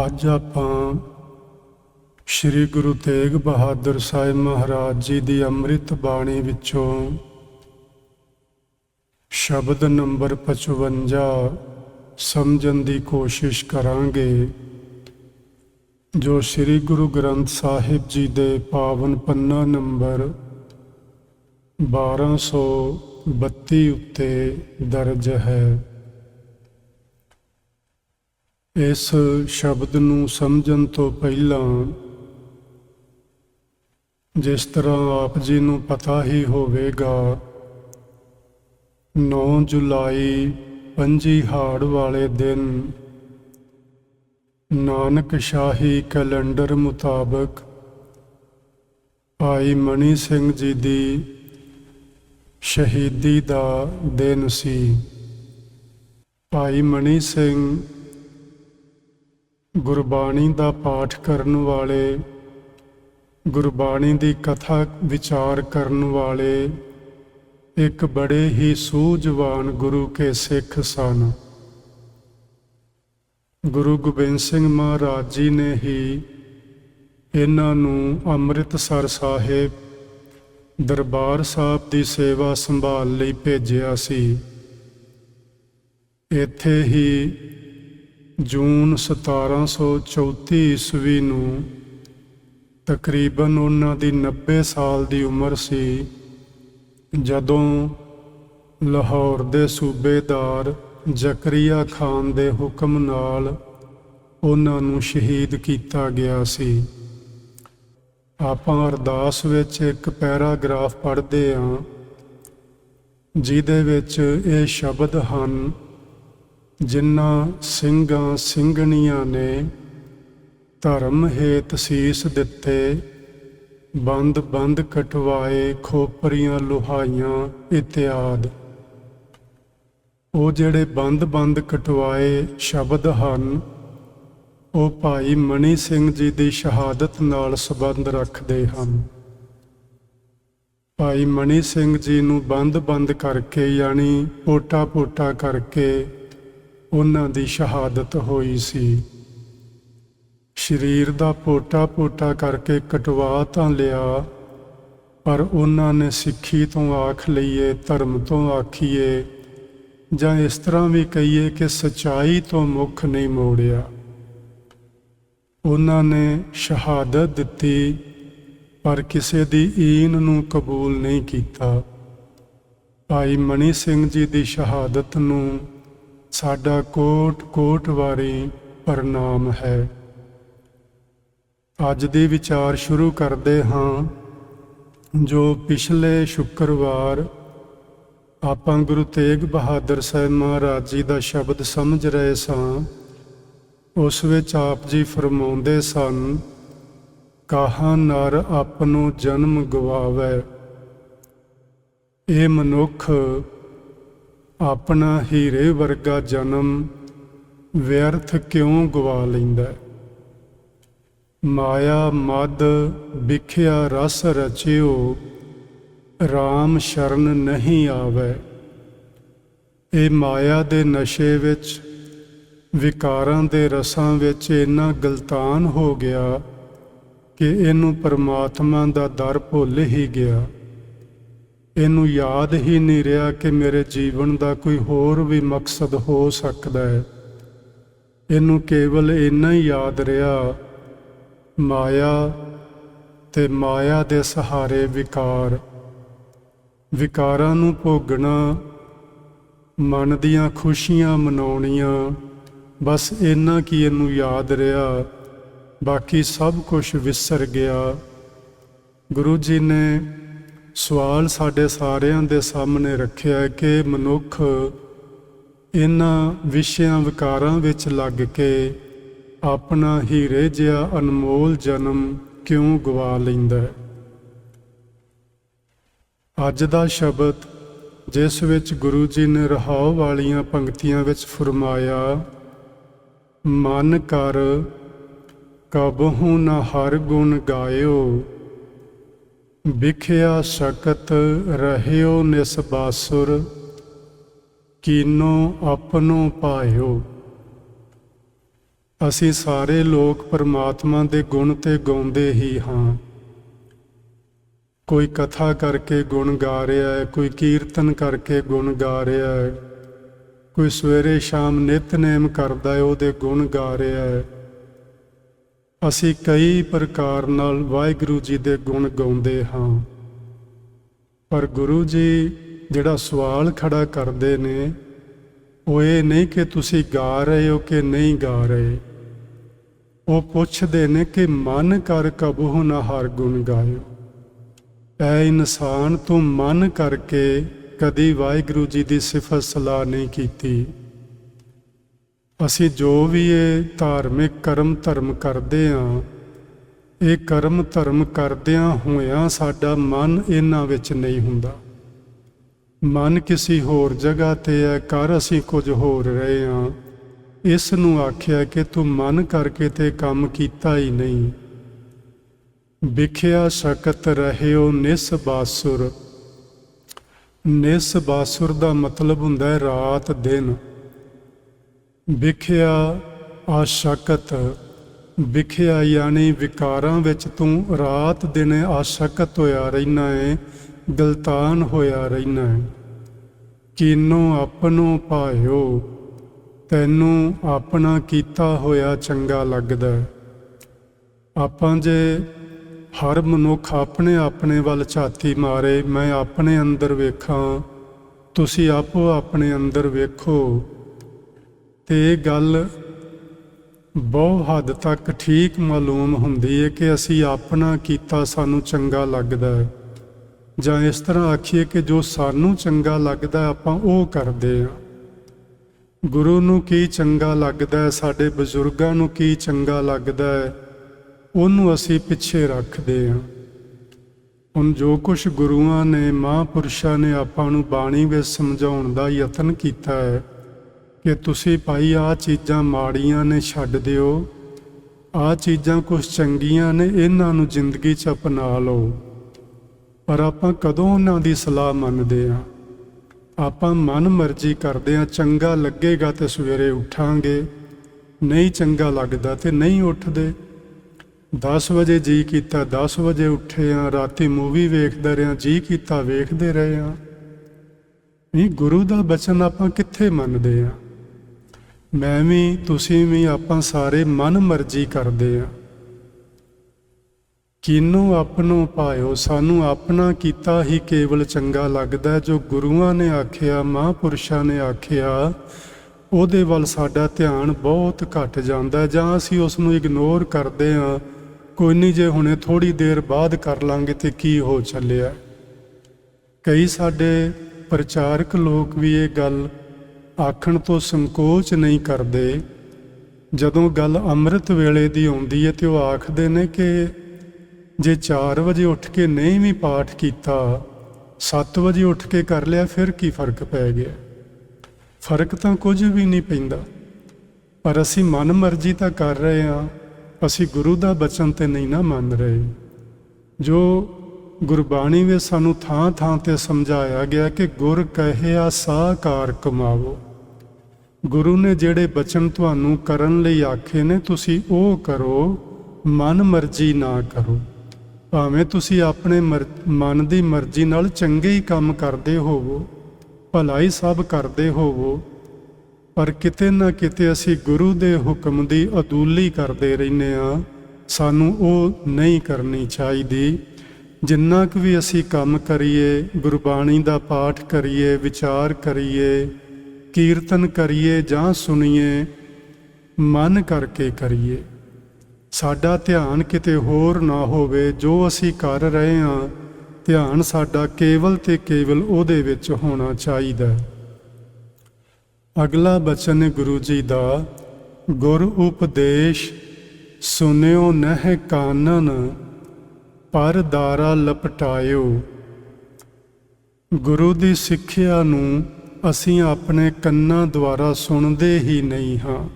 ਅੱਜ ਆਪਾਂ ਸ੍ਰੀ ਗੁਰੂ ਤੇਗ ਬਹਾਦਰ ਸਾਹਿਬ ਮਹਾਰਾਜ ਜੀ ਦੀ ਅੰਮ੍ਰਿਤ ਬਾਣੀ ਵਿੱਚੋਂ ਸ਼ਬਦ ਨੰਬਰ 55 ਸਮਝਣ ਦੀ ਕੋਸ਼ਿਸ਼ ਕਰਾਂਗੇ, ਜੋ ਸ੍ਰੀ ਗੁਰੂ ਗ੍ਰੰਥ ਸਾਹਿਬ ਜੀ ਦੇ ਪਾਵਨ ਪੰਨਾ ਨੰਬਰ 1232 ਉੱਤੇ ਦਰਜ ਹੈ। ਇਸ ਸ਼ਬਦ ਨੂੰ ਸਮਝਣ ਤੋਂ ਪਹਿਲਾਂ ਜਿਸ ਤਰ੍ਹਾਂ ਆਪ ਜੀ ਨੂੰ ਪਤਾ ਹੀ ਹੋਵੇਗਾ 9 ਜੁਲਾਈ ਪੰਜੀ ਹਾੜ ਵਾਲੇ ਦਿਨ ਨਾਨਕ ਸ਼ਾਹੀ ਕੈਲੰਡਰ ਮੁਤਾਬਕ ਭਾਈ ਮਣੀ ਸਿੰਘ ਜੀ ਦੀ ਸ਼ਹੀਦੀ ਦਾ ਦਿਨ ਸੀ। ਭਾਈ ਮਣੀ ਸਿੰਘ ਗੁਰਬਾਣੀ ਦਾ ਪਾਠ ਕਰਨ ਵਾਲੇ, ਗੁਰਬਾਣੀ ਦੀ ਕਥਾ ਵਿਚਾਰ ਕਰਨ ਵਾਲੇ, ਇੱਕ ਬੜੇ ਹੀ ਸੂਝਵਾਨ ਗੁਰੂ ਕੇ ਸਿੱਖ ਸਨ। ਗੁਰੂ ਗੋਬਿੰਦ ਸਿੰਘ ਮਹਾਰਾਜ ਜੀ ਨੇ ਹੀ ਇਹਨਾਂ ਨੂੰ ਅੰਮ੍ਰਿਤਸਰ ਸਾਹਿਬ, ਦਰਬਾਰ ਸਾਹਿਬ ਦੀ ਸੇਵਾ ਸੰਭਾਲ ਲਈ ਭੇਜਿਆ ਸੀ। ਇੱਥੇ ਹੀ ਜੂਨ 1734 ਈਸਵੀ ਨੂੰ ਤਕਰੀਬਨ ਉਹਨਾਂ ਦੀ 90 ਸਾਲ ਦੀ ਉਮਰ ਸੀ, ਜਦੋਂ ਲਾਹੌਰ ਦੇ ਸੂਬੇਦਾਰ ਜ਼ਕਰੀਆ ਖਾਨ ਦੇ ਹੁਕਮ ਨਾਲ ਉਹਨਾਂ ਨੂੰ ਸ਼ਹੀਦ ਕੀਤਾ ਗਿਆ ਸੀ। ਆਪਾਂ ਅਰਦਾਸ ਵਿੱਚ ਇੱਕ ਪੈਰਾਗ੍ਰਾਫ ਪੜ੍ਹਦੇ ਹਾਂ ਜਿਹਦੇ ਵਿੱਚ ਇਹ ਸ਼ਬਦ ਹਨ ਜਿਨ੍ਹਾਂ ਸਿੰਘਾਂ ਸਿੰਘਣੀਆਂ ਨੇ ਧਰਮ ਹੇਤ ਸੀਸ ਦਿੱਤੇ, ਬੰਦ ਬੰਦ ਕਟਵਾਏ ਖੋਪਰੀਆਂ ਲੁਹਾਈਆਂ ਇਤਿਆਦ। ਉਹ ਜਿਹੜੇ ਬੰਦ ਬੰਦ ਕਟਵਾਏ ਸ਼ਬਦ ਹਨ, ਉਹ ਭਾਈ ਮਣੀ ਸਿੰਘ ਜੀ ਦੀ ਸ਼ਹਾਦਤ ਨਾਲ ਸੰਬੰਧ ਰੱਖਦੇ ਹਨ। ਭਾਈ ਮਣੀ ਸਿੰਘ ਜੀ ਨੂੰ ਬੰਦ ਬੰਦ ਕਰਕੇ ਯਾਨੀ ਪੋਟਾ ਪੋਟਾ ਕਰਕੇ ਉਹਨਾਂ ਦੀ ਸ਼ਹਾਦਤ ਹੋਈ ਸੀ। ਸਰੀਰ ਦਾ ਪੋਟਾ ਪੋਟਾ ਕਰਕੇ ਕਟਵਾ ਤਾਂ ਲਿਆ, ਪਰ ਉਹਨਾਂ ਨੇ ਸਿੱਖੀ ਤੋਂ ਆਖ ਲਈਏ, ਧਰਮ ਤੋਂ ਆਖੀਏ, ਜਾਂ ਇਸ ਤਰ੍ਹਾਂ ਵੀ ਕਹੀਏ ਕਿ ਸਚਾਈ ਤੋਂ ਮੁੱਖ ਨਹੀਂ ਮੋੜਿਆ। ਉਹਨਾਂ ਨੇ ਸ਼ਹਾਦਤ ਦਿੱਤੀ, ਪਰ ਕਿਸੇ ਦੀ ਈਨ ਨੂੰ ਕਬੂਲ ਨਹੀਂ ਕੀਤਾ। ਭਾਈ ਮਣੀ ਸਿੰਘ ਜੀ ਦੀ ਸ਼ਹਾਦਤ ਨੂੰ ਸਾਡਾ ਕੋਟ ਕੋਟ ਵਾਰੀ ਪ੍ਰਣਾਮ ਹੈ। ਅੱਜ ਦੀ ਵਿਚਾਰ ਸ਼ੁਰੂ ਕਰਦੇ ਹਾਂ, ਜੋ ਪਿਛਲੇ ਸ਼ੁੱਕਰਵਾਰ ਆਪਾਂ ਗੁਰੂ ਤੇਗ ਬਹਾਦਰ ਸਾਹਿਬ ਮਹਾਰਾਜ ਜੀ ਦਾ ਸ਼ਬਦ ਸਮਝ ਰਹੇ ਸਾਂ, ਉਸ ਵਿੱਚ ਆਪ ਜੀ ਫਰਮਾਉਂਦੇ ਸਨ, ਕਾਹਾਂ ਨਰ ਆਪਣੋ ਜਨਮ ਗਵਾਵੇ, ਇਹ ਮਨੁੱਖ ਆਪਣਾ ਹੀਰੇ ਵਰਗਾ ਜਨਮ ਵਿਅਰਥ ਕਿਉਂ ਗਵਾ ਲੈਂਦਾ? ਮਾਇਆ ਮਦ ਵਿਖਿਆ ਰਸ ਰਚਿਓ RAM ਸ਼ਰਨ ਨਹੀਂ ਆਵੇ। ਇਹ ਮਾਇਆ ਦੇ ਨਸ਼ੇ ਵਿੱਚ, ਵਿਕਾਰਾਂ ਦੇ ਰਸਾਂ ਵਿੱਚ ਇੰਨਾ ਗਲਤਾਨ ਹੋ ਗਿਆ ਕਿ ਇਹਨੂੰ ਪਰਮਾਤਮਾ ਦਾ ਦਰ ਭੁੱਲ ਹੀ ਗਿਆ। ਇਹਨੂੰ ਯਾਦ ਹੀ ਨਹੀਂ ਰਿਹਾ ਕਿ ਮੇਰੇ ਜੀਵਨ ਦਾ ਕੋਈ ਹੋਰ ਵੀ ਮਕਸਦ ਹੋ ਸਕਦਾ ਹੈ। ਇਹਨੂੰ ਕੇਵਲ ਇੰਨਾ ਹੀ ਯਾਦ ਰਿਹਾ, ਮਾਇਆ ਤੇ ਮਾਇਆ ਦੇ ਸਹਾਰੇ ਵਿਕਾਰ। ਵਿਕਾਰਾਂ ਨੂੰ ਭੋਗਣਾ, ਮਨ ਦੀਆਂ ਖੁਸ਼ੀਆਂ ਮਨਾਉਣੀਆਂ, ਬਸ ਇੰਨਾ ਕੀ ਇਹਨੂੰ ਯਾਦ ਰਿਹਾ। ਬਾਕੀ ਸਭ ਕੁਝ ਵਿਸਰ ਗਿਆ। ਗੁਰੂ ਜੀ ਨੇ ਸਵਾਲ ਸਾਡੇ ਸਾਰਿਆਂ ਦੇ ਸਾਹਮਣੇ ਰੱਖਿਆ ਕਿ ਮਨੁੱਖ ਇਹਨਾਂ ਵਿਸ਼ਿਆਂ ਵਿਕਾਰਾਂ ਵਿੱਚ ਲੱਗ ਕੇ ਆਪਣਾ ਹੀਰੇ ਜਿਹਾ ਅਨਮੋਲ ਜਨਮ ਕਿਉਂ ਗਵਾ ਲੈਂਦਾ ਹੈ? ਅੱਜ ਦਾ ਸ਼ਬਦ ਜਿਸ ਵਿੱਚ ਗੁਰੂ ਜੀ ਨੇ ਰਹਾਉ ਵਾਲੀਆਂ ਪੰਕਤੀਆਂ ਵਿੱਚ ਫਰਮਾਇਆ, ਮਨ ਕਰ ਕਬਹੂ ਨਾ ਹਰ ਗੁਣ ਗਾਇਓ ਵਿਖਿਆ ਸਕਤ ਰਹਿਓ ਨਿਸਬਾਸੁਰ ਕੀਨੋ ਆਪਣੋ ਪਾਇਓ। ਅਸੀਂ ਸਾਰੇ ਲੋਕ ਪਰਮਾਤਮਾ ਦੇ ਗੁਣ ਤੇ ਗਾਉਂਦੇ ਹੀ ਹਾਂ। ਕੋਈ ਕਥਾ ਕਰਕੇ ਗੁਣ ਗਾ ਰਿਹਾ ਹੈ, ਕੋਈ ਕੀਰਤਨ ਕਰਕੇ ਗੁਣ ਗਾ ਰਿਹਾ ਹੈ, ਕੋਈ ਸਵੇਰੇ ਸ਼ਾਮ ਨਿਤਨੇਮ ਕਰਦਾ ਹੈ, ਉਹਦੇ ਗੁਣ ਗਾ ਰਿਹਾ ਹੈ। ਅਸੀਂ ਕਈ ਪ੍ਰਕਾਰ ਨਾਲ ਵਾਹਿਗੁਰੂ ਜੀ ਦੇ ਗੁਣ ਗਾਉਂਦੇ ਹਾਂ। ਪਰ ਗੁਰੂ ਜੀ ਜਿਹੜਾ ਸਵਾਲ ਖੜਾ ਕਰਦੇ ਨੇ, ਉਹ ਇਹ ਨਹੀਂ ਕਿ ਤੁਸੀਂ ਗਾ ਰਹੇ ਹੋ ਕਿ ਨਹੀਂ ਗਾ ਰਹੇ। ਉਹ ਪੁੱਛਦੇ ਨੇ ਕਿ ਮਨ ਕਰ ਕਬਹੁ ਨਾ ਹਰ ਗੁਣ ਗਾਇਓ। ਐ ਇਨਸਾਨ ਤੂੰ ਮਨ ਕਰਕੇ ਕਦੀ ਵਾਹਿਗੁਰੂ ਜੀ ਦੀ ਸਿਫਤ ਸਲਾਹ ਨਹੀਂ ਕੀਤੀ। ਅਸੀਂ ਜੋ ਵੀ ਇਹ ਧਾਰਮਿਕ ਕਰਮ ਧਰਮ ਕਰਦੇ ਆਂ, ਇਹ ਕਰਮ ਧਰਮ ਕਰਦਿਆਂ ਹੋਇਆਂ ਸਾਡਾ ਮਨ ਇਹਨਾਂ ਵਿੱਚ ਨਹੀਂ ਹੁੰਦਾ। ਮਨ ਕਿਸੇ ਹੋਰ ਜਗ੍ਹਾ ਤੇ ਹੈ ਕਰ ਅਸੀਂ ਕੁਝ ਹੋਰ ਰਹੇ ਆਂ। ਇਸ ਨੂੰ ਆਖਿਆ ਕਿ ਤੂੰ ਮਨ ਕਰਕੇ ਤੇ ਕੰਮ ਕੀਤਾ ਹੀ ਨਹੀਂ। ਵਿਖਿਆ ਸ਼ਕਤ ਰਹਿਓ ਨਿਸ ਬਾਸੁਰ। ਨਿਸ ਬਾਸੁਰ ਦਾ ਮਤਲਬ ਹੁੰਦਾ ਹੈ ਰਾਤ ਦਿਨ। ਵਿਖਿਆ ਆਸ਼ਕਤ, ਵਿਖਿਆ ਯਾਨੀ ਵਿਕਾਰਾਂ ਵਿੱਚ ਤੂੰ ਰਾਤ ਦਿਨ ਆਸ਼ਕਤ ਹੋਇਆ ਰਹਿਣਾ ਹੈ ਗਲਤਾਨ ਹੋਇਆ ਰਹਿਣਾ ਹੈ ਕਿਨੋ ਆਪਣੋ ਪਾਇਓ ਤੈਨੂੰ ਆਪਣਾ ਕੀਤਾ ਹੋਇਆ ਚੰਗਾ ਲੱਗਦਾ। ਆਪਾਂ ਜੇ ਹਰ ਮਨੁੱਖ ਆਪਣੇ ਆਪਣੇ ਵੱਲ ਝਾਤੀ ਮਾਰੇ, ਮੈਂ ਆਪਣੇ ਅੰਦਰ ਵੇਖਾਂ, ਤੁਸੀਂ ਆਪੋ ਆਪਣੇ ਅੰਦਰ ਵੇਖੋ। ਤੇ ਇਹ ਗੱਲ ਬਹੁ ਹੱਦ ਤੱਕ ਠੀਕ ਮਾਲੂਮ ਹੁੰਦੀ ਹੈ ਕਿ ਅਸੀਂ ਆਪਣਾ ਕੀਤਾ ਸਾਨੂੰ ਚੰਗਾ ਲੱਗਦਾ ਹੈ। ਜਾਂ ਇਸ ਤਰ੍ਹਾਂ ਆਖੀਏ ਕਿ ਜੋ ਸਾਨੂੰ ਚੰਗਾ ਲੱਗਦਾ ਆਪਾਂ ਉਹ ਕਰਦੇ ਹਾਂ। ਗੁਰੂ ਨੂੰ ਕੀ ਚੰਗਾ ਲੱਗਦਾ ਸਾਡੇ ਬਜ਼ੁਰਗਾਂ ਨੂੰ ਕੀ ਚੰਗਾ ਲੱਗਦਾ ਉਹਨੂੰ ਅਸੀਂ ਪਿੱਛੇ ਰੱਖਦੇ ਹਾਂ। ਹੁਣ ਜੋ ਕੁਝ ਗੁਰੂਆਂ ਨੇ, ਮਹਾਂਪੁਰਸ਼ਾਂ ਨੇ ਆਪਾਂ ਨੂੰ ਬਾਣੀ ਵਿੱਚ ਸਮਝਾਉਣ ਦਾ ਯਤਨ ਕੀਤਾ ਹੈ ਕਿ ਤੁਸੀਂ ਭਾਈ ਆ ਚੀਜ਼ਾਂ ਮਾੜੀਆਂ ਨੇ ਛੱਡ ਦਿਓ। ਆ ਚੀਜ਼ਾਂ ਕੁਝ ਚੰਗੀਆਂ ਨੇ, ਇਹਨਾਂ ਨੂੰ ਜ਼ਿੰਦਗੀ 'ਚ ਅਪਣਾ ਲਓ। ਪਰ ਆਪਾਂ ਕਦੋਂ ਉਹਨਾਂ ਦੀ ਸਲਾਹ ਮੰਨਦੇ ਆ? ਆਪਾਂ ਮਨ ਮਰਜ਼ੀ ਕਰਦੇ ਆ, ਚੰਗਾ ਲੱਗੇਗਾ ਤੇ ਸਵੇਰੇ ਉਠਾਂਗੇ। ਨਹੀਂ ਚੰਗਾ ਲੱਗਦਾ ਤੇ ਨਹੀਂ ਉੱਠਦੇ। 10 ਵਜੇ ਜੀ ਕੀਤਾ 10 ਵਜੇ ਉੱਠੇ ਆ, ਰਾਤੀ ਮੂਵੀ ਵੇਖਦੇ ਰਹੇ ਆ ਜੀ ਕੀਤਾ ਵੇਖਦੇ ਰਹੇ ਆ। ਇਹ ਗੁਰੂ ਦਾ ਬਚਨ ਆਪਾਂ ਕਿੱਥੇ ਮੰਨਦੇ ਆ? ਮੈਂ ਵੀ, ਤੁਸੀਂ ਵੀ ਆਪਾਂ ਸਾਰੇ ਮਨ ਮਰਜ਼ੀ ਕਰਦੇ ਆ। ਕਿਨੂੰ ਆਪਣੋ ਪਾਇਓ? ਸਾਨੂੰ ਆਪਣਾ ਕੀਤਾ ਹੀ ਕੇਵਲ ਚੰਗਾ ਲੱਗਦਾ ਜੋ ਗੁਰੂਆਂ ਨੇ ਆਖਿਆ, ਮਹਾਂਪੁਰਸ਼ਾਂ ਨੇ ਆਖਿਆ, ਉਹਦੇ ਵੱਲ ਸਾਡਾ ਧਿਆਨ ਬਹੁਤ ਘਟ ਜਾਂਦਾ ਜਾਂ ਅਸੀਂ ਉਸ ਨੂੰ ਇਗਨੋਰ ਕਰਦੇ ਹਾਂ, ਕੋਈ ਨਹੀਂ, ਜੇ ਹੁਣੇ ਥੋੜੀ ਦੇਰ ਬਾਅਦ ਕਰ ਲਾਂਗੇ ਤੇ ਕੀ ਹੋ ਚੱਲਿਆ? ਕਈ ਸਾਡੇ ਪ੍ਰਚਾਰਕ ਲੋਕ ਵੀ ਇਹ ਗੱਲ ਆਖਣ ਤੋਂ ਸੰਕੋਚ ਨਹੀਂ ਕਰਦੇ। ਜਦੋਂ ਗੱਲ ਅੰਮ੍ਰਿਤ ਵੇਲੇ ਦੀ ਆਉਂਦੀ ਹੈ ਤੇ ਉਹ ਆਖਦੇ ਨੇ ਕਿ ਜੇ 4 ਵਜੇ ਉੱਠ ਕੇ ਨਹੀਂ ਵੀ ਪਾਠ ਕੀਤਾ 7 ਵਜੇ ਉੱਠ ਕੇ ਕਰ ਲਿਆ ਫਿਰ ਕੀ ਫ਼ਰਕ ਪੈ ਗਿਆ? ਫ਼ਰਕ ਤਾਂ ਕੁਝ ਵੀ ਨਹੀਂ ਪੈਂਦਾ। ਪਰ ਅਸੀਂ ਮਨ ਮਰਜ਼ੀ ਤਾਂ ਕਰ ਰਹੇ ਹਾਂ, ਅਸੀਂ ਗੁਰੂ ਦਾ ਬਚਨ ਤੇ ਨਹੀਂ ਨਾ ਮੰਨ ਰਹੇ। ਜੋ ਗੁਰਬਾਣੀ ਵਿੱਚ ਸਾਨੂੰ ਥਾਂ ਥਾਂ ਤੇ ਸਮਝਾਇਆ ਗਿਆ ਕਿ ਗੁਰ ਕਹਿਆ ਸਾਕਾਰ ਕਮਾਵੋ। ਗੁਰੂ ਨੇ ਜਿਹੜੇ ਬਚਨ ਤੁਹਾਨੂੰ ਕਰਨ ਲਈ ਆਖੇ ਨੇ, ਤੁਸੀਂ ਉਹ ਕਰੋ, ਮਨ ਮਰਜ਼ੀ ਨਾ ਕਰੋ। ਭਾਵੇਂ ਤੁਸੀਂ ਆਪਣੇ ਮਰ- ਮਨ ਦੀ ਮਰਜ਼ੀ ਨਾਲ ਚੰਗੇ ਹੀ ਕੰਮ ਕਰਦੇ ਹੋਵੋ, ਭਲਾਈ ਸਭ ਕਰਦੇ ਹੋਵੋ, ਪਰ ਕਿਤੇ ਨਾ ਕਿਤੇ ਅਸੀਂ ਗੁਰੂ ਦੇ ਹੁਕਮ ਦੀ ਅਦੂਲੀ ਕਰਦੇ ਰਹਿੰਦੇ ਆ ਸਾਨੂੰ ਉਹ ਨਹੀਂ ਕਰਨੀ ਚਾਹੀਦੀ। ਜਿੰਨਾ ਕੁ ਵੀ ਅਸੀਂ ਕੰਮ ਕਰੀਏ, ਗੁਰਬਾਣੀ ਦਾ ਪਾਠ ਕਰੀਏ, ਵਿਚਾਰ ਕਰੀਏ ਕੀਰਤਨ ਕਰੀਏ ਜਾਂ ਸੁਣੀਏ, ਮਨ ਕਰਕੇ ਕਰੀਏ। ਸਾਡਾ ਧਿਆਨ ਕਿਤੇ ਹੋਰ ਨਾ ਹੋਵੇ, ਜੋ ਅਸੀਂ ਕਰ ਰਹੇ ਹਾਂ, ਧਿਆਨ ਸਾਡਾ ਕੇਵਲ ਤੇ ਕੇਵਲ ਉਹਦੇ ਵਿੱਚ ਹੋਣਾ ਚਾਹੀਦਾ ਅਗਲਾ ਬਚਨ ਗੁਰੂ ਜੀ ਦਾ, ਗੁਰ ਉਪਦੇਸ਼, ਸੁਨਿਓ ਨਹਿ ਕਾਨਨ, ਪਰ ਦਾਰਾ ਲਪਟਾਇਓ। ਗੁਰੂ ਦੀ ਸਿੱਖਿਆ ਨੂੰ ਅਸੀਂ ਆਪਣੇ ਕੰਨਾਂ ਦੁਆਰਾ ਸੁਣਦੇ ਹੀ ਨਹੀਂ ਹਾਂ।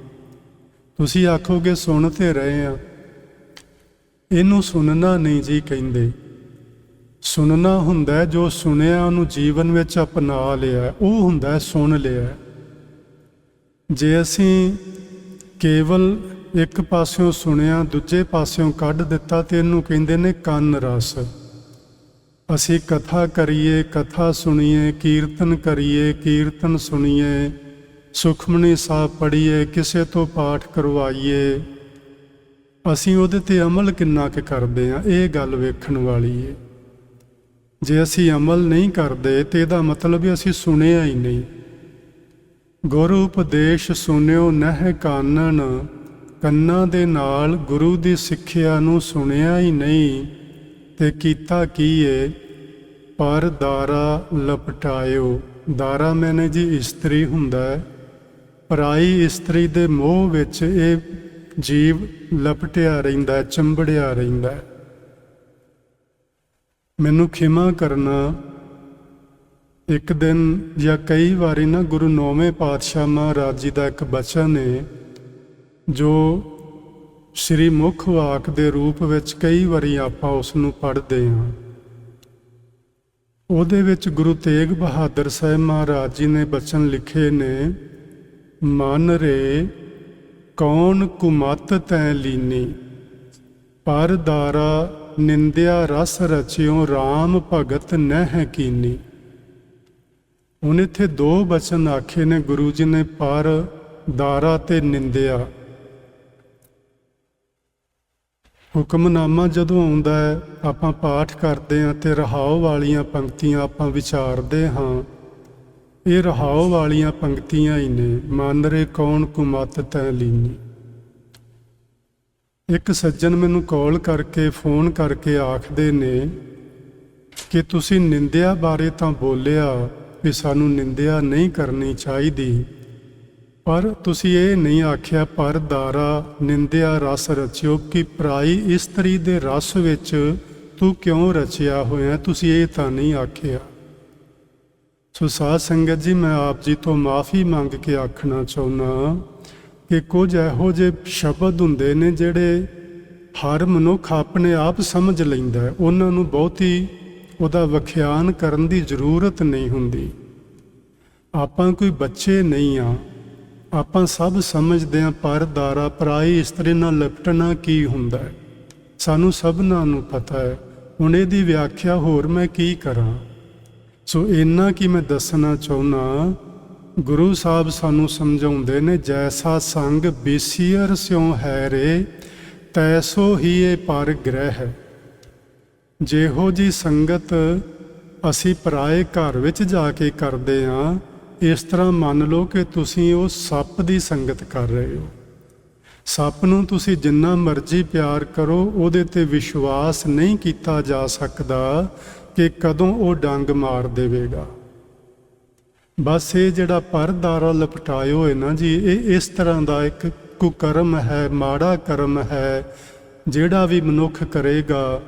ਤੁਸੀਂ ਆਖੋਗੇ, ਸੁਣ ਤੇ ਰਹੇ ਆ ਇਹਨੂੰ ਸੁਣਨਾ ਨਹੀਂ ਜੀ ਕਹਿੰਦੇ। ਸੁਣਨਾ ਹੁੰਦਾ ਜੋ ਸੁਣਿਆ ਉਹਨੂੰ ਜੀਵਨ ਵਿੱਚ ਅਪਣਾ ਲਿਆ ਉਹ ਹੁੰਦਾ ਸੁਣ ਲਿਆ ਜੇ ਅਸੀਂ ਕੇਵਲ ਇੱਕ ਪਾਸਿਓਂ ਸੁਣਿਆ, ਦੂਜੇ ਪਾਸਿਓਂ ਕੱਢ ਦਿੱਤਾ, ਤੇ ਇਹਨੂੰ ਕਹਿੰਦੇ ਨੇ ਕੰਨ ਰਸ। ਅਸੀਂ ਕਥਾ ਕਰੀਏ, ਕਥਾ ਸੁਣੀਏ, ਕੀਰਤਨ ਕਰੀਏ, ਕੀਰਤਨ ਸੁਣੀਏ, ਸੁਖਮਨੀ ਸਾਹਿਬ ਪੜ੍ਹੀਏ, ਕਿਸੇ ਤੋਂ ਪਾਠ ਕਰਵਾਈਏ। ਅਸੀਂ ਉਹਦੇ ਤੇ ਅਮਲ ਕਿੰਨਾ ਕੁ ਕਰਦੇ ਆ ਇਹ ਗੱਲ ਵੇਖਣ ਵਾਲੀ ਏ। ਜੇ ਅਸੀਂ ਅਮਲ ਨਹੀਂ ਕਰਦੇ, ਤੇ ਇਹਦਾ ਮਤਲਬ ਵੀ ਅਸੀਂ ਸੁਣਿਆ ਹੀ ਨਹੀਂ। ਗੁਰੂ ਉਪਦੇਸ਼ ਸੁਨਿਓ ਨਹਿ ਕਾਨਣ ਕੰਨਾਂ ਦੇ ਨਾਲ ਗੁਰੂ ਦੀ ਸਿੱਖਿਆ ਨੂੰ ਸੁਣਿਆ ਹੀ ਨਹੀਂ। ਤੇ ਕੀਤਾ ਕੀ ਏ ਪਰ ਦਾਰਾ ਲਪਟਾਇਓ। ਦਾਰਾ ਮੈਨੇ ਜੀ ਇਸਤਰੀ ਹੁੰਦਾ ਹੈ। ਪਰਾਈ ਇਸਤਰੀ ਦੇ ਮੋਹ ਵਿੱਚ ਇਹ ਜੀਵ ਲਪਟਿਆ ਰਹਿੰਦਾ ਚੰਬੜਿਆ ਰਹਿੰਦਾ ਮੈਨੂੰ ਖਿਮਾ ਕਰਨਾ, ਇੱਕ ਦਿਨ ਜਾਂ ਕਈ ਵਾਰੀ ਨਾ ਗੁਰੂ ਨੌਵੇਂ ਪਾਤਸ਼ਾਹ ਮਹਾਰਾਜ ਜੀ ਦਾ ਇੱਕ ਬਚਨ ਹੈ ਜੋ ਸ੍ਰੀ ਮੁਖ ਵਾਕ ਦੇ ਰੂਪ ਵਿੱਚ ਕਈ ਵਾਰੀ ਆਪਾਂ ਉਸ ਨੂੰ ਪੜ੍ਹਦੇ ਹਾਂ। ਉਹਦੇ ਵਿੱਚ ਗੁਰੂ ਤੇਗ ਬਹਾਦਰ ਸਾਹਿਬ ਮਹਾਰਾਜ ਜੀ ਨੇ ਬਚਨ ਲਿਖੇ ਨੇ, ਮਨ ਰੇ ਕੌਣ ਕੁਮਤ ਤੈ ਲੀਨੀ, ਪਰ ਦਾਰਾ ਨਿੰਦਿਆ ਰਸ ਰਚਿਓ RAM ਭਗਤ ਨਹਿ ਕੀਨੀ। ਹੁਣ ਇੱਥੇ ਦੋ ਬਚਨ ਆਖੇ ਨੇ ਗੁਰੂ ਜੀ ਨੇ, ਪਰ ਦਾਰਾ ਤੇ ਨਿੰਦਿਆ। ਹੁਕਮਨਾਮਾ ਜਦੋਂ ਆਉਂਦਾ ਹੈ, ਆਪਾਂ ਪਾਠ ਕਰਦੇ ਹਾਂ ਤੇ ਰਹਾਉ ਵਾਲੀਆਂ ਪੰਕਤੀਆਂ ਆਪਾਂ ਵਿਚਾਰਦੇ ਹਾਂ। ਇਹ ਰਹਾਉ ਵਾਲੀਆਂ ਪੰਕਤੀਆਂ ਹੀ ਨੇ। ਮਨ ਰੇ ਕੌਣ ਕੁਮਤ ਤੈ ਲੀਨੀ। ਇੱਕ ਸੱਜਣ ਮੈਨੂੰ ਕਾਲ ਕਰਕੇ, ਫੋਨ ਕਰਕੇ ਆਖਦੇ ਨੇ ਕਿ ਤੁਸੀਂ ਨਿੰਦਿਆ ਬਾਰੇ ਤਾਂ ਬੋਲਿਆ ਵੀ ਸਾਨੂੰ ਨਿੰਦਿਆ ਨਹੀਂ ਕਰਨੀ ਚਾਹੀਦੀ। ਪਰ ਤੁਸੀਂ ਇਹ ਨਹੀਂ ਆਖਿਆ, ਪਰ ਦਾਰਾ, ਨਿੰਦਿਆ ਰਸ ਰਚਿਓ ਕਿ ਪ੍ਰਾਈ ਇਸਤਰੀ ਦੇ ਰਸ ਵਿੱਚ ਤੂੰ ਕਿਉਂ ਰਚਿਆ ਹੋਇਆ ਤੁਸੀਂ ਇਹ ਤਾਂ ਨਹੀਂ ਆਖਿਆ। ਸੋ ਸਾਧ ਸੰਗਤ ਜੀ, ਮੈਂ ਆਪ ਜੀ ਤੋਂ ਮਾਫੀ ਮੰਗ ਕੇ ਆਖਣਾ ਚਾਹੁੰਦਾ ਕਿ ਕੁਝ ਇਹੋ ਜਿਹੇ ਸ਼ਬਦ ਹੁੰਦੇ ਨੇ ਜਿਹੜੇ ਹਰ ਮਨੁੱਖ ਆਪਣੇ ਆਪ ਸਮਝ ਲੈਂਦਾ ਹੈ। ਉਹਨਾਂ ਨੂੰ ਬਹੁਤੀ ਉਹਦਾ ਵਿਖਿਆਨ ਕਰਨ ਦੀ ਜ਼ਰੂਰਤ ਨਹੀਂ ਹੁੰਦੀ। ਆਪਾਂ ਕੋਈ ਬੱਚੇ ਨਹੀਂ ਆ। ਆਪਾਂ ਸਭ ਸਮਝਦੇ ਹਾਂ ਆ ਪਰਦਾਰਾ ਪਰਾਈ ਇਸਤਰੀ ਨਾਲ ਲਿਪਟਣਾ ਕੀ ਹੁੰਦਾ ਹੈ? ਸਾਨੂੰ ਸਭਨਾਂ ਨੂੰ ਪਤਾ ਹੈ। ਹੁਣ ਇਹਦੀ ਵਿਆਖਿਆ ਹੋਰ ਮੈਂ ਕੀ ਕਰਾਂ? ਸੋ ਇੰਨਾ ਕੀ ਮੈਂ ਦੱਸਣਾ ਚਾਹੁੰਨਾ ਗੁਰੂ ਸਾਹਿਬ ਸਾਨੂੰ ਸਮਝਾਉਂਦੇ ਨੇ, ਜੈਸਾ ਸੰਗ ਬੇਸੀਅਰ ਸਿਉ ਹੈ ਰੇ, ਤੈਸੋ ਹੀ ਇਹ ਪਰ ਗ੍ਰਹਿ ਹੈ। ਜਿਹੋ ਜੀ ਸੰਗਤ ਅਸੀਂ ਪਰਾਏ ਘਰ ਵਿੱਚ ਜਾ ਕੇ ਕਰਦੇ ਹਾਂ ਇਸ ਤਰ੍ਹਾਂ ਮੰਨ ਲਓ ਕਿ ਤੁਸੀਂ ਉਹ ਸੱਪ ਦੀ ਸੰਗਤ ਕਰ ਰਹੇ ਹੋ। ਸੱਪ ਨੂੰ ਤੁਸੀਂ ਜਿੰਨਾ ਮਰਜ਼ੀ ਪਿਆਰ ਕਰੋ, ਉਹਦੇ ਤੇ ਵਿਸ਼ਵਾਸ ਨਹੀਂ ਕੀਤਾ ਜਾ ਸਕਦਾ ਕਿ ਕਦੋਂ ਉਹ ਡੰਗ ਮਾਰ ਦੇਵੇਗਾ। ਬਸ ਇਹ ਜਿਹੜਾ ਪਰਦਾਰਾ ਲਪਟਾਇਓ ਹੈ ਨਾ ਜੀ, ਇਹ ਇਸ ਤਰ੍ਹਾਂ ਦਾ ਇੱਕ ਕੁਕਰਮ ਹੈ, ਮਾੜਾ ਕਰਮ ਹੈ, ਜਿਹੜਾ ਵੀ ਮਨੁੱਖ ਕਰੇਗਾ,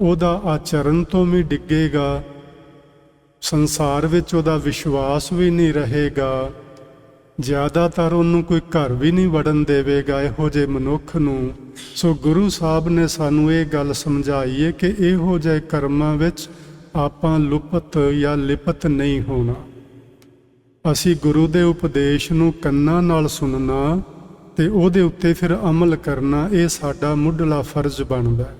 ਉਹਦਾ ਆਚਰਨ ਤੋਂ ਵੀ ਡਿੱਗੇਗਾ ਸੰਸਾਰ ਵਿੱਚ ਉਹਦਾ ਵਿਸ਼ਵਾਸ ਵੀ ਨਹੀਂ ਰਹੇਗਾ, ਜ਼ਿਆਦਾਤਰ ਉਹਨੂੰ ਕੋਈ ਘਰ ਵੀ ਨਹੀਂ ਵੜਨ ਦੇਵੇਗਾ ਇਹੋ ਜਿਹੇ ਮਨੁੱਖ ਨੂੰ। ਸੋ ਗੁਰੂ ਸਾਹਿਬ ਨੇ ਸਾਨੂੰ ਇਹ ਗੱਲ ਸਮਝਾਈ ਹੈ ਕਿ ਇਹੋ ਜਿਹੇ ਕਰਮਾਂ ਵਿੱਚ ਆਪਾਂ ਲੁਪਤ ਜਾਂ ਲਿਪਤ ਨਹੀਂ ਹੋਣਾ। ਅਸੀਂ ਗੁਰੂ ਦੇ ਉਪਦੇਸ਼ ਨੂੰ ਕੰਨਾਂ ਨਾਲ ਸੁਣਨਾ ਤੇ ਉਹਦੇ ਉੱਤੇ ਫਿਰ ਅਮਲ ਕਰਨਾ, ਇਹ ਸਾਡਾ ਮੁੱਢਲਾ ਫਰਜ਼ ਬਣਦਾ ਹੈ।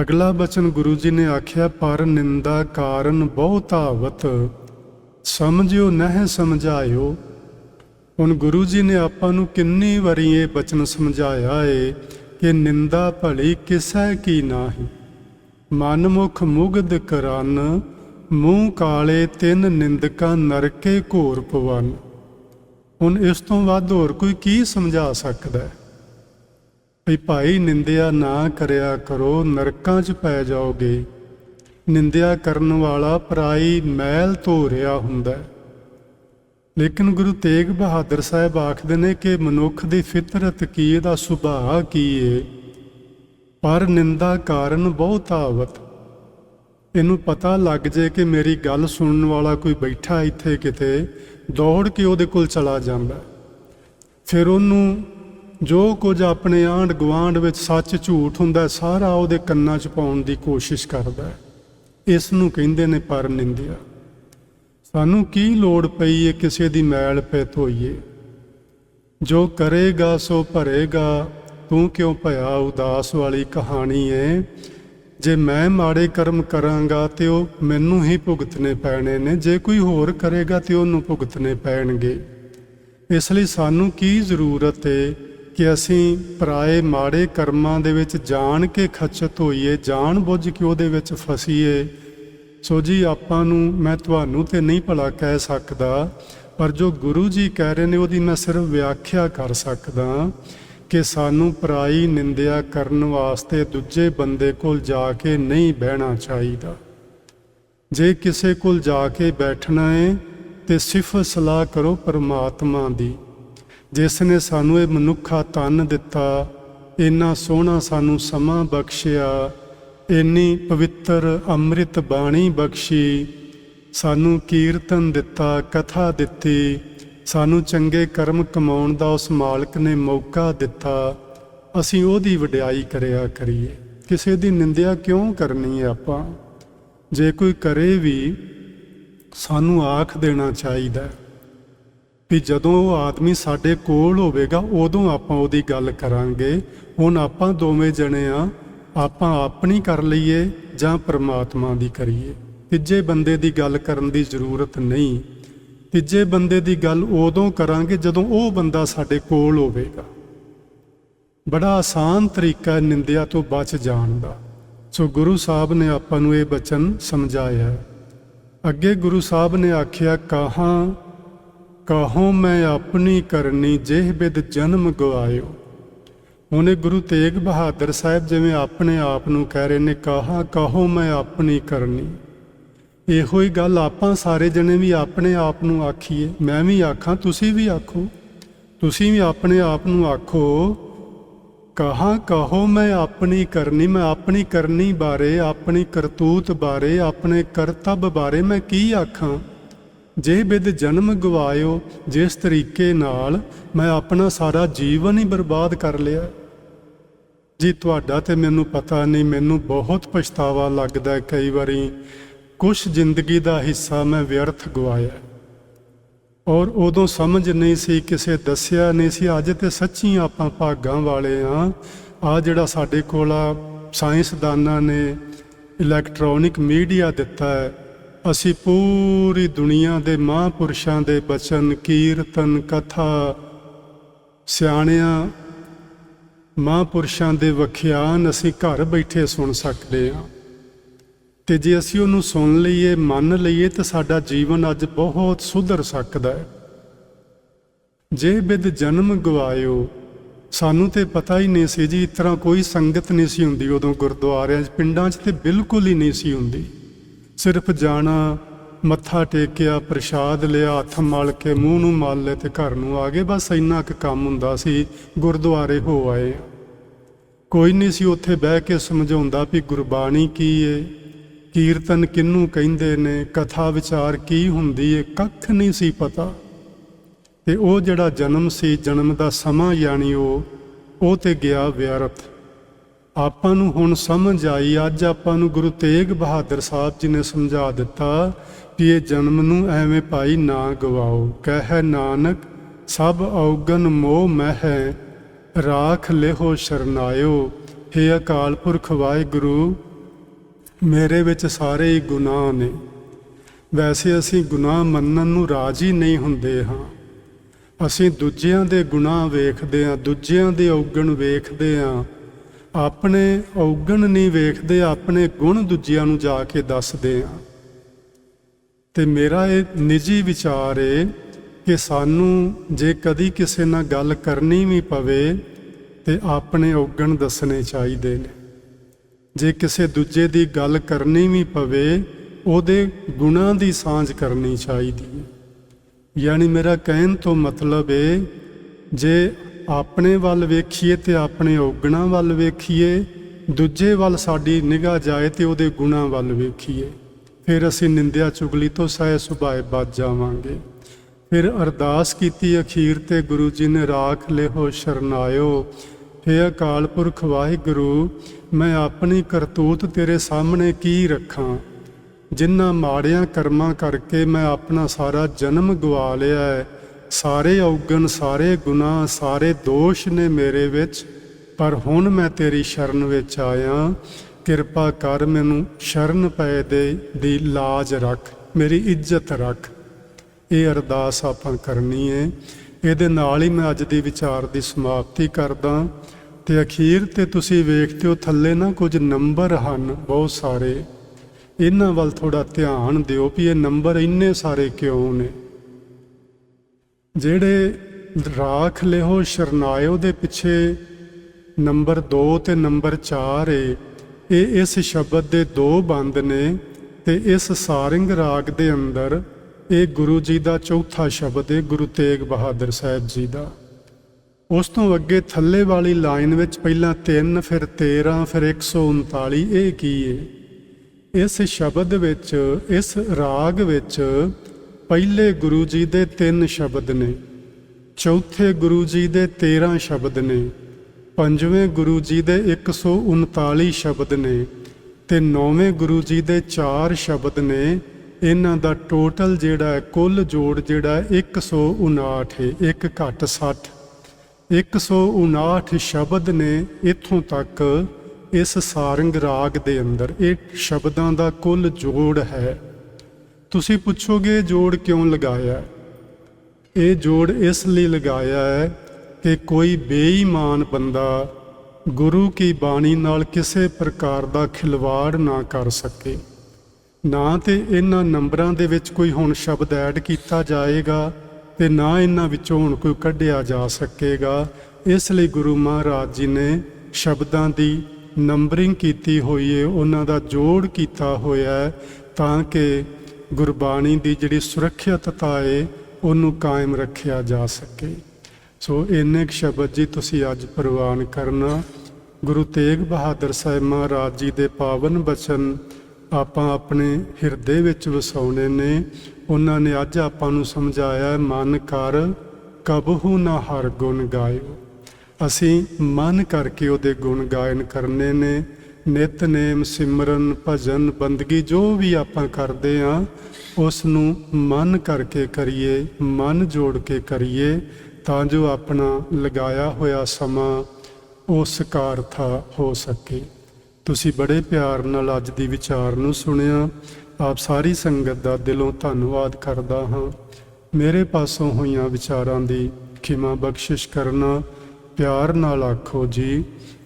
ਅਗਲਾ ਬਚਨ ਗੁਰੂ ਜੀ ਨੇ ਆਖਿਆ, ਪਰ ਨਿੰਦਾ ਕਾਰਨ ਬਹੁਤਾਵਤ ਸਮਝਿਓ, ਨਹਿ ਸਮਝਾਇਓ। ਹੁਣ ਗੁਰੂ ਜੀ ਨੇ ਆਪਾਂ ਨੂੰ ਕਿੰਨੀ ਵਾਰੀ ਇਹ ਬਚਨ ਸਮਝਾਇਆ ਏ ਕਿ ਨਿੰਦਾ ਭਲੀ ਕਿਸੈ ਕੀ ਨਾਹੀ। ਮਨ ਮੁਖ ਮੁਗਧ ਕਰਨ, ਮੂੰਹ ਕਾਲੇ ਤਿੰਨ ਨਿੰਦਕਾਂ ਨਰਕੇ ਘੋਰ ਪਵਨ। ਹੁਣ ਇਸ ਤੋਂ ਵੱਧ ਹੋਰ ਕੋਈ ਕੀ ਸਮਝਾ ਸਕਦਾ ਹੈ? ਵੀ ਭਾਈ ਨਿੰਦਿਆ ਨਾ ਕਰਿਆ ਕਰੋ, ਨਰਕਾਂ 'ਚ ਪੈ ਜਾਓਗੇ। ਨਿੰਦਿਆ ਕਰਨ ਵਾਲਾ ਪਰਾਈ ਮੈਲ ਧੋ ਰਿਹਾ ਹੁੰਦਾ ਲੇਕਿਨ ਗੁਰੂ ਤੇਗ ਬਹਾਦਰ ਸਾਹਿਬ ਆਖਦੇ ਨੇ ਕਿ ਮਨੁੱਖ ਦੀ ਫਿਤਰਤ ਕੀ ਇਹਦਾ ਸੁਭਾਅ ਕੀ ਏ ਪਰ ਨਿੰਦਾ ਕਾਰਨ ਬਹੁਤ ਆਵਤ। ਇਹਨੂੰ ਪਤਾ ਲੱਗ ਜੇ ਕਿ ਮੇਰੀ ਗੱਲ ਸੁਣਨ ਵਾਲਾ ਕੋਈ ਬੈਠਾ ਇੱਥੇ ਕਿਤੇ, ਦੌੜ ਕੇ ਉਹਦੇ ਕੋਲ ਚਲਾ ਜਾਂਦਾ। ਫਿਰ ਉਹਨੂੰ ਜੋ ਕੁਝ ਆਪਣੇ ਆਂਢ ਗੁਆਂਢ ਵਿੱਚ ਸੱਚ ਝੂਠ ਹੁੰਦਾ ਸਾਰਾ ਉਹਦੇ ਕੰਨਾਂ 'ਚ ਪਾਉਣ ਦੀ ਕੋਸ਼ਿਸ਼ ਕਰਦਾ ਇਸ ਨੂੰ ਕਹਿੰਦੇ ਨੇ ਪਰ ਨਿੰਦਿਆ। ਸਾਨੂੰ ਕੀ ਲੋੜ ਪਈ ਹੈ ਕਿਸੇ ਦੀ ਮੈਲ ਪੈ ਧੋਈਏ? ਜੋ ਕਰੇਗਾ, ਸੋ ਭਰੇਗਾ। ਤੂੰ ਕਿਉਂ ਭਇਆ ਉਦਾਸ ਵਾਲੀ ਕਹਾਣੀ ਏ? ਜੇ ਮੈਂ ਮਾੜੇ ਕਰਮ ਕਰਾਂਗਾ, ਤੇ ਉਹ ਮੈਨੂੰ ਹੀ ਭੁਗਤਨੇ ਪੈਣੇ ਨੇ। ਜੇ ਕੋਈ ਹੋਰ ਕਰੇਗਾ, ਤੇ ਉਹਨੂੰ ਭੁਗਤਨੇ ਪੈਣਗੇ। ਇਸ ਲਈ ਸਾਨੂੰ ਕੀ ਜ਼ਰੂਰਤ ਏ ਕਿ ਅਸੀਂ ਪਰਾਏ ਮਾੜੇ ਕਰਮਾਂ ਦੇ ਵਿੱਚ ਜਾਣ ਕੇ ਖਚਤ ਹੋਈਏ, ਜਾਣ ਬੁੱਝ ਕੇ ਉਹਦੇ ਵਿੱਚ ਫਸੀਏ। ਸੋ ਜੀ, ਆਪਾਂ ਨੂੰ, ਮੈਂ ਤੁਹਾਨੂੰ ਤੇ ਨਹੀਂ ਭਲਾ ਕਹਿ ਸਕਦਾ, ਪਰ ਜੋ ਗੁਰੂ ਜੀ ਕਹਿ ਰਹੇ ਨੇ, ਉਹਦੀ ਮੈਂ ਸਿਰਫ ਵਿਆਖਿਆ ਕਰ ਸਕਦਾ ਕਿ ਸਾਨੂੰ ਪਰਾਈ ਨਿੰਦਿਆ ਕਰਨ ਵਾਸਤੇ ਦੂਜੇ ਬੰਦੇ ਕੋਲ ਜਾ ਕੇ ਨਹੀਂ ਬਹਿਣਾ ਚਾਹੀਦਾ। ਜੇ ਕਿਸੇ ਕੋਲ ਜਾ ਕੇ ਬੈਠਣਾ ਹੈ ਤੇ ਸਿਫਤ ਸਲਾਹ ਕਰੋ ਪਰਮਾਤਮਾ ਦੀ। ਜਿਸ ਨੇ ਸਾਨੂੰ ਇਹ ਮਨੁੱਖਾ ਤਨ ਦਿੱਤਾ, ਇੰਨਾ ਸੋਹਣਾ ਸਾਨੂੰ ਸਮਾਂ ਬਖਸ਼ਿਆ, ਇੰਨੀ ਪਵਿੱਤਰ ਅੰਮ੍ਰਿਤ ਬਾਣੀ ਬਖਸ਼ੀ, ਸਾਨੂੰ ਕੀਰਤਨ ਦਿੱਤਾ, ਕਥਾ ਦਿੱਤੀ, ਸਾਨੂੰ ਚੰਗੇ ਕਰਮ ਕਮਾਉਣ ਦਾ ਉਸ ਮਾਲਕ ਨੇ ਮੌਕਾ ਦਿੱਤਾ। ਅਸੀਂ ਉਹਦੀ ਵਡਿਆਈ ਕਰਿਆ ਕਰੀਏ। ਕਿਸੇ ਦੀ ਨਿੰਦਿਆ ਕਿਉਂ ਕਰਨੀ ਹੈ ਆਪਾਂ? ਜੇ ਕੋਈ ਕਰੇ ਵੀ, ਸਾਨੂੰ ਆਖ ਦੇਣਾ ਚਾਹੀਦਾ ਵੀ ਜਦੋਂ ਉਹ ਆਦਮੀ ਸਾਡੇ ਕੋਲ ਹੋਵੇਗਾ, ਉਦੋਂ ਆਪਾਂ ਉਹਦੀ ਗੱਲ ਕਰਾਂਗੇ। ਹੁਣ ਆਪਾਂ ਦੋਵੇਂ ਜਣੇ ਆ, ਆਪਾਂ ਆਪਣੀ ਕਰ ਲਈਏ ਜਾਂ ਪਰਮਾਤਮਾ ਦੀ ਕਰੀਏ। ਤੀਜੇ ਬੰਦੇ ਦੀ ਗੱਲ ਕਰਨ ਦੀ ਜ਼ਰੂਰਤ ਨਹੀਂ। ਤੀਜੇ ਬੰਦੇ ਦੀ ਗੱਲ ਉਦੋਂ ਕਰਾਂਗੇ ਜਦੋਂ ਉਹ ਬੰਦਾ ਸਾਡੇ ਕੋਲ ਹੋਵੇਗਾ। ਬੜਾ ਆਸਾਨ ਤਰੀਕਾ ਹੈ ਨਿੰਦਿਆ ਤੋਂ ਬਚ ਜਾਣ ਦਾ। ਸੋ ਗੁਰੂ ਸਾਹਿਬ ਨੇ ਆਪਾਂ ਨੂੰ ਇਹ ਬਚਨ ਸਮਝਾਇਆ ਅੱਗੇ ਗੁਰੂ ਸਾਹਿਬ ਨੇ ਆਖਿਆ, ਕਹਾਂ ਕਹੋ ਮੈਂ ਆਪਣੀ ਕਰਨੀ ਜਿਹ ਬਿਦ ਜਨਮ ਗਵਾਇਓ। ਉਹਨੇ ਗੁਰੂ ਤੇਗ ਬਹਾਦਰ ਸਾਹਿਬ ਜਿਵੇਂ ਆਪਣੇ ਆਪ ਨੂੰ ਕਹਿ ਰਹੇ ਨੇ, ਕਹਾ, ਕਹੋ ਮੈਂ ਆਪਣੀ ਕਰਨੀ। ਇਹੋ ਹੀ ਗੱਲ ਆਪਾਂ ਸਾਰੇ ਜਣੇ ਵੀ ਆਪਣੇ ਆਪ ਨੂੰ ਆਖੀਏ। ਮੈਂ ਵੀ ਆਖਾਂ, ਤੁਸੀਂ ਵੀ ਆਖੋ। ਤੁਸੀਂ ਵੀ ਆਪਣੇ ਆਪ ਨੂੰ ਆਖੋ, ਕਹਾ, ਕਹੋ ਮੈਂ ਆਪਣੀ ਕਰਨੀ। ਮੈਂ ਆਪਣੀ ਕਰਨੀ ਬਾਰੇ, ਆਪਣੀ ਕਰਤੂਤ ਬਾਰੇ, ਆਪਣੇ ਕਰਤੱਵ ਬਾਰੇ ਮੈਂ ਕੀ ਆਖਾਂ? ਜੇ ਬਿਦ ਜਨਮ ਗਵਾਇਓ ਜਿਸ ਤਰੀਕੇ ਨਾਲ ਮੈਂ ਆਪਣਾ ਸਾਰਾ ਜੀਵਨ ਹੀ ਬਰਬਾਦ ਕਰ ਲਿਆ। ਜੀ ਤੁਹਾਡਾ ਤੇ ਮੈਨੂੰ ਪਤਾ ਨਹੀਂ, ਮੈਨੂੰ ਬਹੁਤ ਪਛਤਾਵਾ ਲੱਗਦਾ ਕਈ ਵਾਰੀ। ਕੁਛ ਜ਼ਿੰਦਗੀ ਦਾ ਹਿੱਸਾ ਮੈਂ ਵਿਅਰਥ ਗਵਾਇਆ। ਔਰ ਉਦੋਂ ਸਮਝ ਨਹੀਂ ਸੀ, ਕਿਸੇ ਦੱਸਿਆ ਨਹੀਂ ਸੀ, ਅੱਜ ਤੇ ਸੱਚੀ ਆਪਾਂ ਭਾਗਾਂ ਵਾਲੇ ਆ। ਆ ਜਿਹੜਾ ਸਾਡੇ ਕੋਲ ਆ, ਸਾਇੰਸਦਾਨਾਂ ਨੇ ਇਲੈਕਟ੍ਰੋਨਿਕ ਮੀਡੀਆ ਦਿੱਤਾ ਹੈ ਅਸੀਂ ਪੂਰੀ ਦੁਨੀਆ ਦੇ ਮਹਾਂਪੁਰਸ਼ਾਂ ਦੇ ਬਚਨ, ਕੀਰਤਨ, ਕਥਾ, ਸਿਆਣਿਆਂ, ਮਹਾਂਪੁਰਸ਼ਾਂ ਦੇ ਵਿਖਿਆਨ ਅਸੀਂ ਘਰ ਬੈਠੇ ਸੁਣ ਸਕਦੇ ਹਾਂ। ਤੇ ਜੇ ਅਸੀਂ ਉਹਨੂੰ ਸੁਣ ਲਈਏ, ਮੰਨ ਲਈਏ, ਤਾਂ ਸਾਡਾ ਜੀਵਨ ਅੱਜ ਬਹੁਤ ਸੁਧਰ ਸਕਦਾ ਹੈ। ਜੇ ਬਿਦ ਜਨਮ ਗਵਾਇਓ, ਸਾਨੂੰ ਤੇ ਪਤਾ ਹੀ ਨਹੀਂ ਸੀ ਜੀ, ਇਸ ਤਰ੍ਹਾਂ ਕੋਈ ਸੰਗਤ ਨਹੀਂ ਸੀ ਹੁੰਦੀ ਉਦੋਂ ਗੁਰਦੁਆਰਿਆਂ 'ਚ, ਪਿੰਡਾਂ 'ਚ ਤੇ ਬਿਲਕੁਲ ਹੀ ਨਹੀਂ ਸੀ ਹੁੰਦੀ। ਸਿਰਫ ਜਾਣਾ, ਮੱਥਾ ਟੇਕਿਆ, ਪ੍ਰਸ਼ਾਦ ਲਿਆ, ਹੱਥ ਮਲ ਕੇ ਮੂੰਹ ਨੂੰ ਮਲ ਲੈ ਤੇ ਘਰ ਨੂੰ ਆ ਗਏ, ਬਸ ਇੰਨਾ ਕੁ ਕੰਮ ਹੁੰਦਾ ਸੀ, ਗੁਰਦੁਆਰੇ ਹੋ ਆਏ। ਕੋਈ ਨਹੀਂ ਸੀ ਉੱਥੇ ਬਹਿ ਕੇ ਸਮਝਾਉਂਦਾ ਵੀ ਗੁਰਬਾਣੀ ਕੀ ਏ, ਕੀਰਤਨ ਕਿਹਨੂੰ ਕਹਿੰਦੇ ਨੇ, ਕਥਾ ਵਿਚਾਰ ਕੀ ਹੁੰਦੀ ਏ, ਕੱਖ ਨਹੀਂ ਸੀ ਪਤਾ। ਤੇ ਉਹ ਜਿਹੜਾ ਜਨਮ ਸੀ, ਜਨਮ ਦਾ ਸਮਾਂ ਯਾਨੀ ਉਹ ਉਹ ਤੇ ਗਿਆ ਵਿਅਰਥ ਆਪਾਂ ਨੂੰ ਹੁਣ ਸਮਝ ਆਈ, ਅੱਜ ਆਪਾਂ ਨੂੰ ਗੁਰੂ ਤੇਗ ਬਹਾਦਰ ਸਾਹਿਬ ਜੀ ਨੇ ਸਮਝਾ ਦਿੱਤਾ ਕਿ ਇਹ ਜਨਮ ਨੂੰ ਐਵੇਂ ਭਾਈ ਨਾ ਗਵਾਓ। ਕਹਿ ਨਾਨਕ, ਸਭ ਔਗਨ ਮੋਹ ਮਹਿ, ਰਾਖ ਲਿਹੋ ਸ਼ਰਨਾਇਓ। ਹੇ ਅਕਾਲ ਪੁਰਖ ਵਾਹਿਗੁਰੂ, ਮੇਰੇ ਵਿੱਚ ਸਾਰੇ ਹੀ ਗੁਨਾਹ ਨੇ। ਵੈਸੇ ਅਸੀਂ ਗੁਨਾਹ ਮੰਨਣ ਨੂੰ ਰਾਜੀ ਨਹੀਂ ਹੁੰਦੇ ਹਾਂ। ਅਸੀਂ ਦੂਜਿਆਂ ਦੇ ਗੁਨਾਹ ਵੇਖਦੇ ਹਾਂ, ਦੂਜਿਆਂ ਦੇ ਔਗਣ ਵੇਖਦੇ ਹਾਂ। ਆਪਣੇ ਔਗਣ ਨਹੀਂ ਵੇਖਦੇ, ਆਪਣੇ ਗੁਣ ਦੂਜਿਆਂ ਨੂੰ ਜਾ ਕੇ ਦੱਸਦੇ ਹਾਂ। ਤੇ ਮੇਰਾ ਇਹ ਨਿੱਜੀ ਵਿਚਾਰ ਏ ਕਿ ਸਾਨੂੰ ਜੇ ਕਦੀ ਕਿਸੇ ਨਾਲ ਗੱਲ ਕਰਨੀ ਵੀ ਪਵੇ, ਤੇ ਆਪਣੇ ਔਗਣ ਦੱਸਣੇ ਚਾਹੀਦੇ ਨੇ। ਜੇ ਕਿਸੇ ਦੂਜੇ ਦੀ ਗੱਲ ਕਰਨੀ ਵੀ ਪਵੇ, ਉਹਦੇ ਗੁਣਾਂ ਦੀ ਸਾਂਝ ਕਰਨੀ ਚਾਹੀਦੀ ਹੈ। ਯਾਨੀ ਮੇਰਾ ਕਹਿਣ ਤੋਂ ਮਤਲਬ ਏ, ਜੇ ਆਪਣੇ ਵੱਲ ਵੇਖੀਏ ਤੇ ਆਪਣੇ ਔਗਣਾ ਵੱਲ ਵੇਖੀਏ, ਦੂਜੇ ਵੱਲ ਸਾਡੀ ਨਿਗਾਹ ਜਾਏ ਤੇ ਉਹਦੇ ਗੁਣਾਂ ਵੱਲ ਵੇਖੀਏ। ਫਿਰ ਅਸੀਂ ਨਿੰਦਿਆ ਚੁਗਲੀ ਤੋਂ ਸਹਿ ਸੁਭਾਏ ਬਚ ਜਾਵਾਂਗੇ। ਫਿਰ ਅਰਦਾਸ ਕੀਤੀ ਅਖੀਰ ਤੇ ਗੁਰੂ ਜੀ ਨੇ ਰਾਖ ਲਿਹੋ ਸ਼ਰਨਾਇਓ। ਹੇ ਅਕਾਲ ਪੁਰਖ ਵਾਹਿਗੁਰੂ, ਮੈਂ ਆਪਣੀ ਕਰਤੂਤ ਤੇਰੇ ਸਾਹਮਣੇ ਕੀ ਰੱਖਾਂ? ਜਿਨ੍ਹਾਂ ਮਾੜਿਆਂ ਕਰਮਾਂ ਕਰਕੇ ਮੈਂ ਆਪਣਾ ਸਾਰਾ ਜਨਮ ਗਵਾ ਲਿਆ ਹੈ ਸਾਰੇ ਔਗਣ, ਸਾਰੇ ਗੁਨਾਹ, ਸਾਰੇ ਦੋਸ਼ ਨੇ ਮੇਰੇ ਵਿੱਚ। ਪਰ ਹੁਣ ਮੈਂ ਤੇਰੀ ਸ਼ਰਨ ਵਿੱਚ ਆਇਆ। ਕਿਰਪਾ ਕਰ ਮੈਨੂੰ ਸ਼ਰਨ ਪਏ ਦੇ, ਦੀ ਲਾਜ ਰੱਖ, ਮੇਰੀ ਇੱਜ਼ਤ ਰੱਖ। ਇਹ ਅਰਦਾਸ ਆਪਾਂ ਕਰਨੀ ਹੈ ਇਹਦੇ ਨਾਲ ਹੀ ਮੈਂ ਅੱਜ ਦੀ ਵਿਚਾਰ ਦੀ ਸਮਾਪਤੀ ਕਰਦਾ। ਤੇ ਅਖੀਰ ਤੇ ਤੁਸੀਂ ਵੇਖਦੇ ਹੋ, ਥੱਲੇ ਨਾ ਕੁਝ ਨੰਬਰ ਹਨ, ਬਹੁਤ ਸਾਰੇ। ਇਹਨਾਂ ਵੱਲ ਥੋੜਾ ਧਿਆਨ ਦਿਓ ਵੀ ਇਹ ਨੰਬਰ ਇੰਨੇ ਸਾਰੇ ਕਿਉਂ ਨੇ? ਜਿਹੜੇ ਰਾਖ ਲਿਓ ਸ਼ਰਨਾਇਓ ਦੇ ਪਿੱਛੇ ਨੰਬਰ 2 ਤੇ ਨੰਬਰ 4 ਏ, ਇਹ ਇਸ ਸ਼ਬਦ ਦੇ ਦੋ ਬੰਦ ਨੇ ਤੇ ਇਸ ਸਾਰਿੰਗ ਰਾਗ ਦੇ ਅੰਦਰ ਇਹ ਗੁਰੂ ਜੀ ਦਾ ਚੌਥਾ ਸ਼ਬਦ ਹੈ ਗੁਰੂ ਤੇਗ ਬਹਾਦਰ ਸਾਹਿਬ ਜੀ ਦਾ। ਉਸ ਤੋਂ ਅੱਗੇ ਥੱਲੇ ਵਾਲੀ ਲਾਈਨ ਵਿੱਚ ਪਹਿਲਾਂ 3 ਫਿਰ 13 ਫਿਰ 139 ਇਹ ਕੀ ਹੈ ਇਸ ਸ਼ਬਦ ਵਿੱਚ, ਇਸ ਰਾਗ ਵਿੱਚ ਪਹਿਲੇ ਗੁਰੂ ਜੀ ਦੇ ਤਿੰਨ ਸ਼ਬਦ ਨੇ, ਚੌਥੇ ਗੁਰੂ ਜੀ ਦੇ 13 ਸ਼ਬਦ ਨੇ, ਪੰਜਵੇਂ ਗੁਰੂ ਜੀ ਦੇ 139 ਸ਼ਬਦ ਨੇ ਤੇ ਨੌਵੇਂ ਗੁਰੂ ਜੀ ਦੇ 4 ਸ਼ਬਦ ਨੇ, ਇਹਨਾਂ ਦਾ ਟੋਟਲ ਜਿਹੜਾ ਹੈ, ਕੁੱਲ ਜੋੜ ਜਿਹੜਾ ਹੈ 159 ਹੈ, ਇੱਕ ਘੱਟ 60 159 ਸ਼ਬਦ ਨੇ ਇੱਥੋਂ ਤੱਕ ਇਸ ਸਾਰੰਗ ਰਾਗ ਦੇ ਅੰਦਰ, ਇਹ ਸ਼ਬਦਾਂ ਦਾ ਕੁੱਲ ਜੋੜ ਹੈ। ਤੁਸੀਂ ਪੁੱਛੋਗੇ, ਜੋੜ ਕਿਉਂ ਲਗਾਇਆ? ਇਹ ਜੋੜ ਇਸ ਲਈ ਲਗਾਇਆ ਹੈ ਕਿ ਕੋਈ ਬੇਈਮਾਨ ਬੰਦਾ ਗੁਰੂ ਕੀ ਬਾਣੀ ਨਾਲ ਕਿਸੇ ਪ੍ਰਕਾਰ ਦਾ ਖਿਲਵਾੜ ਨਾ ਕਰ ਸਕੇ। ਨਾ ਤੇ ਇਹਨਾਂ ਨੰਬਰਾਂ ਦੇ ਵਿੱਚ ਕੋਈ ਹੁਣ ਸ਼ਬਦ ਐਡ ਕੀਤਾ ਜਾਏਗਾ ਤੇ ਨਾ ਇਹਨਾਂ ਵਿੱਚੋਂ ਹੁਣ ਕੋਈ ਕੱਢਿਆ ਜਾ ਸਕੇਗਾ। ਇਸ ਲਈ ਗੁਰੂ ਮਹਾਰਾਜ ਜੀ ਨੇ ਸ਼ਬਦਾਂ ਦੀ ਨੰਬਰਿੰਗ ਕੀਤੀ ਹੋਈ ਹੈ, ਉਹਨਾਂ ਦਾ ਜੋੜ ਕੀਤਾ ਹੋਇਆ ਹੈ ਤਾਂ ਕਿ ਗੁਰਬਾਣੀ ਦੀ ਜਿਹੜੀ ਸੁਰੱਖਿਅਤਤਾ ਏ, ਉਹਨੂੰ ਕਾਇਮ ਰੱਖਿਆ ਜਾ ਸਕੇ। ਸੋ ਇੰਨੇ ਕੁ ਸ਼ਬਦ ਜੀ ਤੁਸੀਂ ਅੱਜ ਪ੍ਰਵਾਨ ਕਰਨਾ। ਗੁਰੂ ਤੇਗ ਬਹਾਦਰ ਸਾਹਿਬ ਮਹਾਰਾਜ ਜੀ ਦੇ ਪਾਵਨ ਬਚਨ ਆਪਾਂ ਆਪਣੇ ਹਿਰਦੇ ਵਿੱਚ ਵਸਾਉਣੇ ਨੇ। ਉਹਨਾਂ ਨੇ ਅੱਜ ਆਪਾਂ ਨੂੰ ਸਮਝਾਇਆ, ਮਨ ਕਰ ਕਬਹੂ ਨਾ ਹਰ ਗੁਣ ਗਾਇਓ। ਅਸੀਂ ਮਨ ਕਰਕੇ ਉਹਦੇ ਗੁਣ ਗਾਇਨ ਕਰਨੇ ਨੇ। ਨਿਤਨੇਮ ਸਿਮਰਨ ਭਜਨ ਬੰਦਗੀ ਜੋ ਵੀ ਆਪਾਂ ਕਰਦੇ ਆ ਉਸ ਨੂੰ ਮਨ ਕਰਕੇ ਕਰੀਏ, ਮਨ ਜੋੜ ਕੇ ਕਰੀਏ, ਤਾਂ ਜੋ ਆਪਣਾ ਲਗਾਇਆ ਹੋਇਆ ਸਮਾਂ ਉਹ ਸਕਾਰਥਾ ਹੋ ਸਕੇ। ਤੁਸੀਂ ਬੜੇ ਪਿਆਰ ਨਾਲ ਅੱਜ ਦੀ ਵਿਚਾਰ ਨੂੰ ਸੁਣਿਆ। ਆਪ ਸਾਰੀ ਸੰਗਤ ਦਾ ਦਿਲੋਂ ਧੰਨਵਾਦ ਕਰਦਾ ਹਾਂ। ਮੇਰੇ ਪਾਸੋਂ ਹੋਈਆਂ ਵਿਚਾਰਾਂ ਦੀ ਖਿਮਾ ਬਖਸ਼ਿਸ਼ ਕਰਨਾ ਪਿਆਰ ਨਾਲ ਆਖੋ ਜੀ